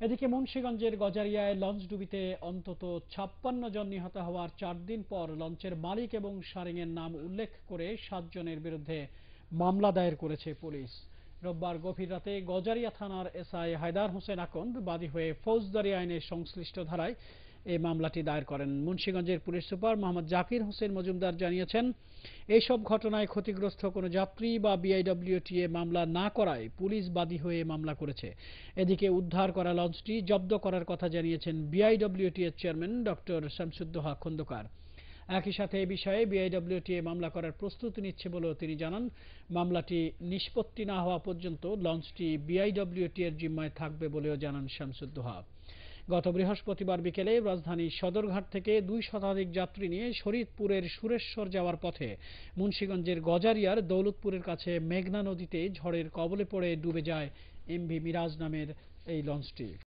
এদিকে মুন্সীগঞ্জের গজারিয়ায় লঞ্চডুবিতে অন্তত ছাপ্পান্ন জন নিহত হওয়ার চার দিন পর লঞ্চের মালিক এবং সারিংয়ের নাম উল্লেখ করে সাতজনের বিরুদ্ধে মামলা দায়ের করেছে পুলিশ। রোববার গভীর রাতে গজারিয়া থানার এসআই হায়দার হোসেন আকন্দ বাদী হয়ে ফৌজদারি আইনের সংশ্লিষ্ট ধারায় এই মামলাটি দায়ের করেন। মুন্সিগঞ্জের পুলিশ সুপার মোহাম্মদ জাকির হোসেন মজুমদার জানিয়েছেন, এইসব ঘটনায় ক্ষতিগ্রস্ত কোনো যাত্রী বা বিআইডব্লিউটিএ মামলা না করায় পুলিশ বাদী হয়ে মামলা করেছে। এদিকে উদ্ধার করা লঞ্চটি জব্দ করার কথা জানিয়েছেন বিআইডব্লিউটি এর চেয়ারম্যান ডক্টর শামসুদ্দোহা খন্দকার। একই সাথে এ বিষয়ে বিআইডব্লিউটিএ মামলা করার প্রস্তুতি নিচ্ছে বলেও তিনি জানান, মামলাটি নিষ্পত্তি না হওয়া পর্যন্ত লঞ্চটি বিআইডব্লিউটি এর জিম্মায় থাকবে বলেও জানান শামসুদ্দোহা। গত বৃহস্পতিবার বিকেলে রাজধানী সদরঘাট থেকে দুই শতাধিক যাত্রী নিয়ে শরীদপুরের সুরেশ্বর যাওয়ার পথে মুন্সীগঞ্জের গজারিয়ার দৌলতপুরের কাছে মেঘনা নদীতে ঝড়ের কবলে পড়ে ডুবে যায় এমভি মিরাজ নামের এই লঞ্চটি।